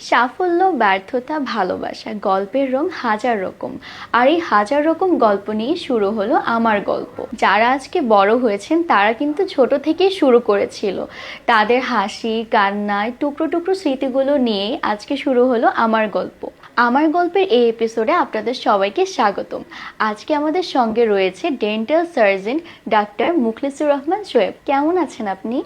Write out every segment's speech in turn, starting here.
সাফল্য, ব্যর্থতা, ভালোবাসা, গল্পের রং হাজার রকম। আর এই হাজার রকম গল্প নিয়ে শুরু হলো আমার গল্প। যারা আজকে বড় হয়েছেন, তারা কিন্তু ছোট থেকেই শুরু করেছিল। তাদের হাসি, কান্নায় টুকরো টুকরো স্মৃতিগুলো নিয়ে আজকে শুরু হলো আমার গল্প। আমার গল্পের এই এপিসোডে আপনাদের সবাইকে স্বাগতম। আজকে আমাদের সঙ্গে রয়েছে dental surgeon doctor Mukhlisur Rahman Shoaib কেমন আছেন আপনি?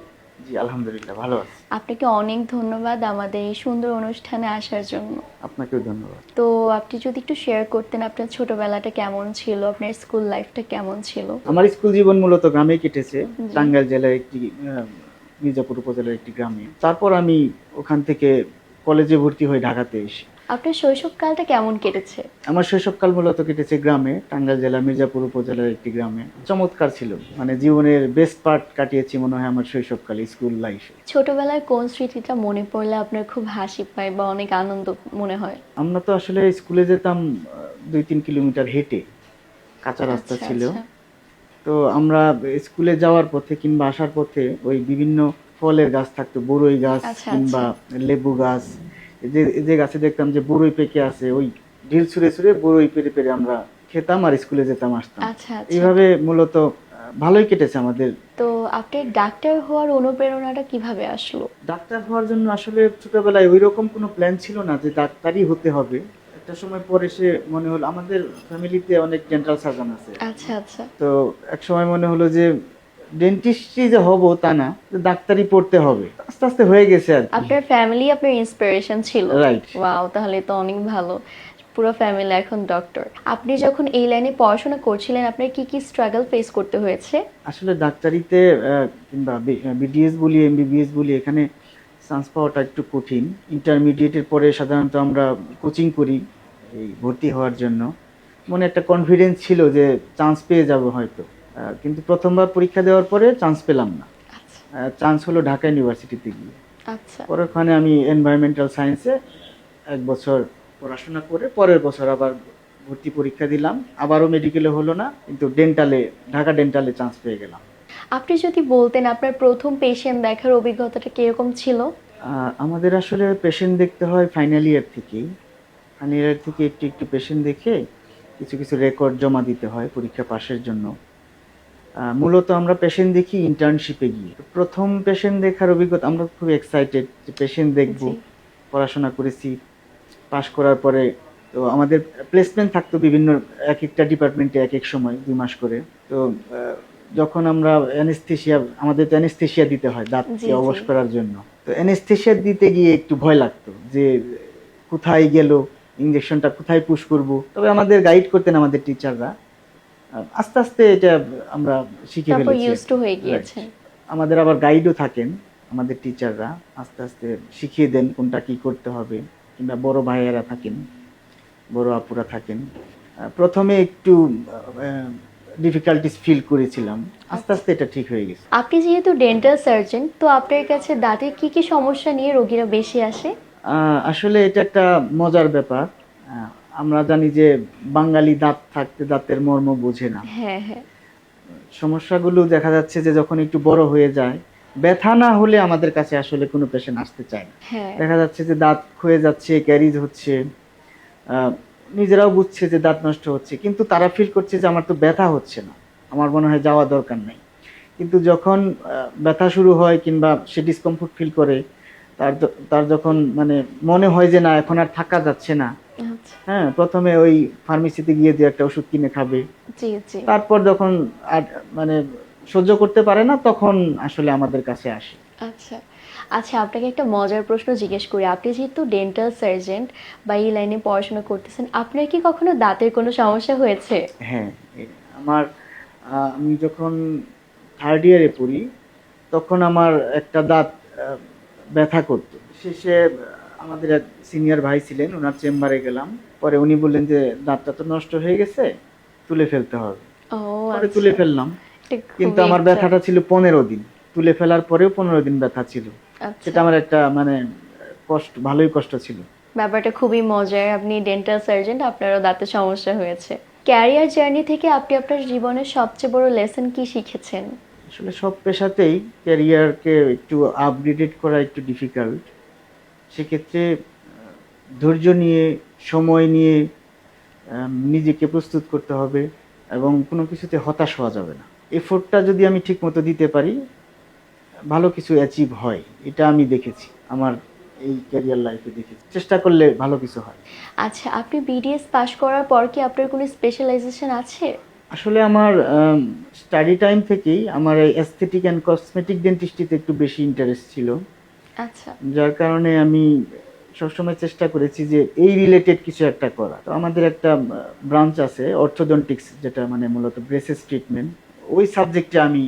আলহামদুলিল্লাহ, ভালো আছি। আপনাকে অনেক ধন্যবাদ আমাদের এই সুন্দর অনুষ্ঠানে আসার জন্য। আপনাকেও ধন্যবাদ। তো আপনি যদি একটু শেয়ার করতেন আপনার ছোটবেলাটা কেমন ছিল আপনার স্কুল লাইফটা কেমন ছিল? আমার স্কুল জীবন মূলত গ্রামে কেটেছে। টাঙ্গাইল জেলার একটি মির্জাপুর উপজেলার একটি গ্রামে। তারপর আমি ওখান থেকে কলেজে ভর্তি হয়ে ঢাকাতে এসে আপনার শৈশবকালটা কেমন কেটেছে? আমার শৈশবকাল মূলত কেটেছে গ্রামে টাঙ্গাইল জেলা মির্জাপুর উপজেলার একটি গ্রামে। চমৎকার ছিল। মানে জীবনের বেস্ট পার্ট কাটিয়েছি মনে হয় আমার শৈশবকাল স্কুল লাইফে ছোটবেলার কোন স্মৃতিটা মনে পড়লে আপনার খুব হাসি পায় বা অনেক আনন্দ মনে হয়? আমরা তো আসলে স্কুলে যেতাম দুই তিন কিলোমিটার হেঁটে। কাঁচা রাস্তা আচ্ছা, ছিল। আচ্ছা। তো আমরা স্কুলে যাওয়ার পথে কিংবা আসার পথে ওই বিভিন্ন ফলের গাছ থাকতো বড়ই গাছ আচ্ছা, কিংবা লেবু গাছ যে যে গাছে দেখতাম যে বড়ই পেকে আছে ওই ঢিল ছুঁড়ে ছুঁড়ে বড়ই পেরে পেরে আমরা খেতাম আর স্কুলে যেতাম আসতাম। আচ্ছা আচ্ছা। এইভাবে মূলত ভালোই কেটেছে আমাদের। তো আপনার ডাক্তার হওয়ার অনুপ্রেরণাটা কীভাবে আসলো? ডাক্তার হওয়ার জন্য আসলে ছোটবেলায় ওই রকম কোনো প্ল্যান ছিল না যে ডাক্তারই হতে হবে। একটা সময় পরে সে মনে হলো আমাদের ফ্যামিলিতে অনেক ডেন্টাল সার্জন আছে। আচ্ছা আচ্ছা। তো এক সময় মনে হলো যে ডেন্টিস্ট্রি যে হব তা না ডাক্তারি পড়তে হবে। আস্তে আস্তে হয়ে গেছে আর আপনার ফ্যামিলি আপনার ইন্সপিরেশন ছিল। রাইট ওয়াও তাহলে তো অনেক ভালো। পুরো ফ্যামিলি এখন ডক্টর আপনি যখন এই লাইনে পড়াশোনা করছিলেন আপনার কি কি স্ট্রাগল ফেস করতে হয়েছে? আসলে ডাক্তারিতে কিংবা বিডিএস বলি এমবিবিএস বলি এখানে চান্স পাওয়াটা একটু কঠিন। ইন্টারমিডিয়েটের পরে সাধারণত আমরা কোচিং করি এই ভর্তি হওয়ার জন্য। মনে একটা কনফিডেন্স ছিল যে চান্স পেয়ে যাব হয়তো। কিন্তু প্রথমবার পরীক্ষা দেওয়ার পরে চান্স পেলাম না। আচ্ছা। চান্স হলো ঢাকা ইউনিভার্সিটিতে গিয়ে। আচ্ছা। পরে ওখানে আমি এনভায়রনমেন্টাল সায়েন্সে এক বছর পড়াশোনা করে পরের বছর আবার ভর্তি পরীক্ষা দিলাম। আবারও মেডিকেলে হলো না কিন্তু ডেন্টালে ঢাকা ডেন্টালে চান্স পেয়ে গেলাম। আপনি যদি বলতেন আপনার প্রথম পেশেন্ট দেখার অভিজ্ঞতাটা কীরকম ছিল? আমাদের আসলে পেশেন্ট দেখতে হয় ফাইনাল ইয়ার থেকেই। ফাইনাল ইয়ার থেকে একটু একটু পেশেন্ট দেখে কিছু কিছু রেকর্ড জমা দিতে হয় পরীক্ষা পাশের জন্য। মূলত আমরা পেশেন্ট দেখি ইন্টার্নশিপে গিয়ে। প্রথম পেশেন্ট দেখার অভিজ্ঞতা আমরা খুব এক্সাইটেড যে পেশেন্ট দেখব পড়াশোনা করেছি পাশ করার পরে তো আমাদের প্লেসমেন্ট থাকতো বিভিন্ন এক একটা ডিপার্টমেন্টে এক এক সময় দুই মাস করে। তো যখন আমরা অ্যানেস্থেশিয়া আমাদের তো অ্যানেস্থেশিয়া দিতে হয় দাঁতকে। অবশ করার জন্য। তো অ্যানেস্থেশিয়া দিতে গিয়ে একটু ভয় লাগতো যে কোথায় গেল ইঞ্জেকশনটা কোথায় পুশ করব? তবে আমাদের গাইড করতেন আমাদের টিচাররা আস্তে আস্তে এটা আমরা শিখে ফেলেছি। হয়ে. আমাদের আবার গাইডও থাকেন আমাদের টিচাররা আস্তে আস্তে শিখিয়ে দেন কোনটা কি করতে হবে কিংবা বড় ভাইয়েরা থাকেন বড় আপুরা থাকেন। প্রথমে একটু ডিফিকাল্টিস ফিল করেছিলাম। আস্তে আস্তে এটা ঠিক হয়ে গেছে। আপনি যেহেতু ডেন্টাল সার্জন তো আপনার কাছে দাঁতের কি কি সমস্যা নিয়ে রোগীরা বেশি আসে? আসলে এটা একটা মজার ব্যাপার। আমরা জানি যে বাঙালি দাঁত থাকতে দাঁতের মর্ম বোঝে না। হ্যাঁ হ্যাঁ। সমস্যাগুলো দেখা যাচ্ছে যে যখন একটু বড় হয়ে যায় ব্যথা না হলে আমাদের কাছে আসলে কোনো পেশেন্ট আসতে চায় না। হ্যাঁ। দেখা যাচ্ছে যে দাঁত ক্ষয়ে যাচ্ছে ক্যারিজ হচ্ছে নিজেরাও বুঝছে যে দাঁত নষ্ট হচ্ছে কিন্তু তারা ফিল করছে যে আমার তো ব্যথা হচ্ছে না আমার মনে হয় যাওয়া দরকার নেই। কিন্তু যখন ব্যথা শুরু হয় কিংবা সে ডিসকমফোর্ট ফিল করে তার তার যখন মানে মনে হয় যে না এখন আর থাকা যাচ্ছে না হ্যাঁ প্রথমে ওই ফার্মেসিতে গিয়ে যে একটা ওষুধ কিনে খাবে। জি জি। তারপর যখন মানে সহ্য করতে পারে না তখন আসলে আমাদের কাছে আসে। আচ্ছা। আচ্ছা আপনাকে একটা মজার প্রশ্ন জিজ্ঞেস করি। আপনি যেহেতু ডেন্টাল সার্জন বা এই লাইনে পড়াশোনা করতেছেন আপনার কি কখনো দাঁতের কোনো সমস্যা হয়েছে? হ্যাঁ আমার আমি যখন থার্ড ইয়ারে পড়ি তখন আমার একটা দাঁত ব্যথা করতো। শেষে আমাদের এক সিনিয়র ভাই ছিলেন ওনার চেম্বারে গেলাম। পরে উনি বললেন যে দাঁতটা তো নষ্ট হয়ে গেছে তুলে ফেলতে হবে। পরে আচ্ছা। তুলে ফেললাম। কিন্তু আমার ব্যথাটা ছিল পনেরো দিন। তুলে ফেলার পরেও পনেরো দিন ব্যথা ছিল। আচ্ছা। সেটা আমার একটা মানে কষ্ট ভালোই কষ্ট ছিল। ব্যাপারটা খুবই মজার। আপনি ডেন্টাল সার্জন আপনারও দাঁতের সমস্যা হয়েছে। ক্যারিয়ার জার্নি থেকে আপনি আপনার জীবনের সবচেয়ে বড় লেসন কি শিখেছেন? আসলে সব পেশাতেই ক্যারিয়ারকে একটু আপগ্রেডেড করা একটু ডিফিকাল্ট সেক্ষেত্রে ধৈর্য নিয়ে সময় নিয়ে নিজেকে প্রস্তুত করতে হবে এবং কোনো কিছুতে হতাশ হওয়া যাবে না। এফোর্টটা যদি আমি ঠিকমতো দিতে পারি ভালো কিছু অ্যাচিভ হয় এটা আমি দেখেছি আমার এই ক্যারিয়ার লাইফে দেখেছি। চেষ্টা করলে ভালো কিছু হয়। আচ্ছা আপনি বিডিএস পাশ করার পর কি আপনার কোনো স্পেশালাইজেশন আছে? আসলে আমার স্টাডি টাইম থেকেই আমার এই অ্যাস্থেটিক অ্যান্ড কসমেটিক ডেন্টিস্ট্রিতে একটু বেশি ইন্টারেস্ট ছিল। আচ্ছা। যার কারণে আমি সবসময় চেষ্টা করেছি যে এই রিলেটেড কিছু একটা করা। তো আমাদের একটা ব্রাঞ্চ আছে অর্থোডন্টিক্স যেটা মানে মূলত ব্রেসেস ট্রিটমেন্ট ওই সাবজেক্টে আমি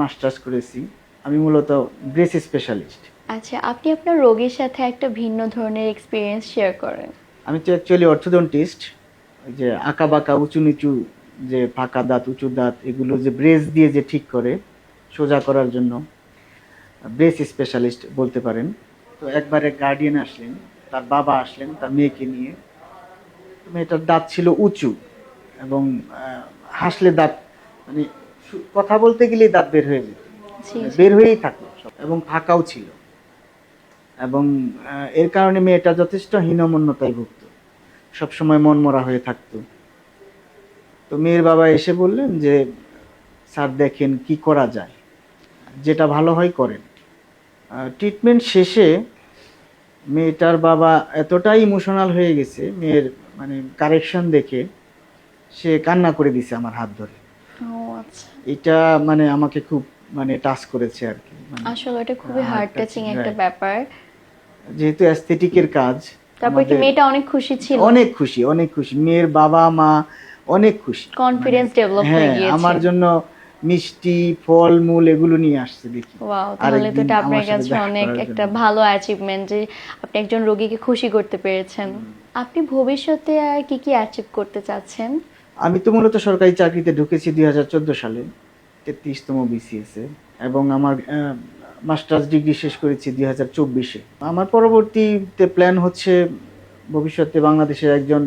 মাস্টার্স করেছি। আমি মূলত ব্রেস স্পেশালিস্ট আচ্ছা আপনি আপনার রোগীর সাথে একটা ভিন্ন ধরনের এক্সপিরিয়েন্স শেয়ার করেন। আমি তো অ্যাকচুয়ালি অর্থোডন্টিস্ট যে আঁকা বাঁকা উঁচু নিচু যে ফাঁকা দাঁত উঁচু দাঁত এগুলো যে ব্রেস দিয়ে যে ঠিক করে সোজা করার জন্য। ব্রেস স্পেশালিস্ট বলতে পারেন। তো একবারে গার্ডিয়ান আসলেন তার বাবা আসলেন তার মেয়েকে নিয়ে। মেয়েটার দাঁত ছিল উঁচু এবং হাসলে দাঁত মানে কথা বলতে গেলেই দাঁত বের হয়ে যেত। জি। বের হয়েই থাকল এবং ফাঁকাও ছিল। এবং এর কারণে মেয়েটা যথেষ্ট হীনমন্যতায় ভুগত। সবসময় মনমরা হয়ে থাকতো। তো মেয়ের বাবা এসে বললেন যে স্যার দেখেন কি করা যায়। যেটা ভালো হয় করেন। ট্রিটমেন্ট শেষে মেয়েটার বাবা এতটাই ইমোশনাল হয়ে গেছে মেয়ের মানে কারেকশন দেখে সে কান্না করে দিছে আমার হাত ধরে। আচ্ছা। এটা মানে আমাকে খুব মানে টাচ করেছে আর কি মানে আসলে এটা খুবই হার্ট টাচিং একটা ব্যাপার। যেহেতু অ্যাস্থেটিকের কাজ তারপর কি মেয়েটা অনেক খুশি ছিল? অনেক খুশি অনেক খুশি। মেয়ের বাবা মা অনেক খুশি। কনফিডেন্স মানে, ডেভেলপ হয়ে হ্যাঁ গিয়েছে। আমার জন্য মিষ্টি ফল মূল এগুলো নিয়ে আসছে দেখি। ওয়াও তাহলে তো এটা আপনার কাছে অনেক একটা ভালো অ্যাচিভমেন্ট যে আপনি একজন রোগীকে খুশি করতে পেরেছেন। আপনি ভবিষ্যতে আর কি কি অ্যাচিভ করতে চাচ্ছেন? আমি তো মূলত সরকারি চাকরিতে ঢুকেছি দুই হাজার চোদ্দ সালে তেত্রিশতম বিসিএস এ এবং আমার মাস্টার্স ডিগ্রি শেষ করেছি দুই হাজার চব্বিশে। আমার পরবর্তীতে প্ল্যান হচ্ছে ভবিষ্যতে বাংলাদেশের একজন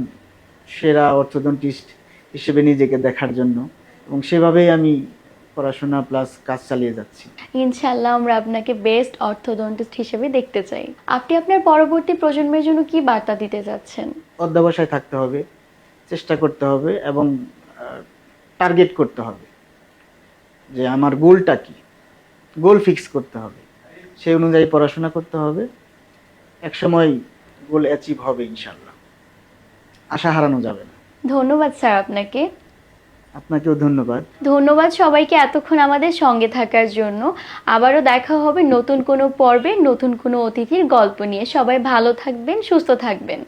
সেরা অর্থোডন্টিস্ট হিসেবে নিজেকে দেখার জন্য এবং সেভাবেই আমি পড়াশোনা প্লাস কাজ চালিয়ে যাচ্ছি। ইনশাল্লাহ আমরা আপনাকে বেস্ট অর্থোডন্টিস্ট হিসেবে দেখতে চাই। আপনি আপনার পরবর্তী প্রজন্মের জন্য কি বার্তা দিতে যাচ্ছেন? অধ্যাবসায় থাকতে হবে চেষ্টা করতে হবে এবং টার্গেট করতে হবে যে আমার গোলটা কি। গোল ফিক্স করতে হবে। সেই অনুযায়ী পড়াশোনা করতে হবে। একসময় গোল অ্যাচিভ হবে ইনশাল্লাহ আশা হারানো যাবে না। ধন্যবাদ স্যার আপনাকে। আপনাকেও ধন্যবাদ। ধন্যবাদ সবাইকে এতক্ষণ আমাদের সঙ্গে থাকার জন্য। আবারও দেখা হবে নতুন কোনো পর্বে, নতুন কোনো অতিথির গল্প নিয়ে। সবাই ভালো থাকবেন, সুস্থ থাকবেন।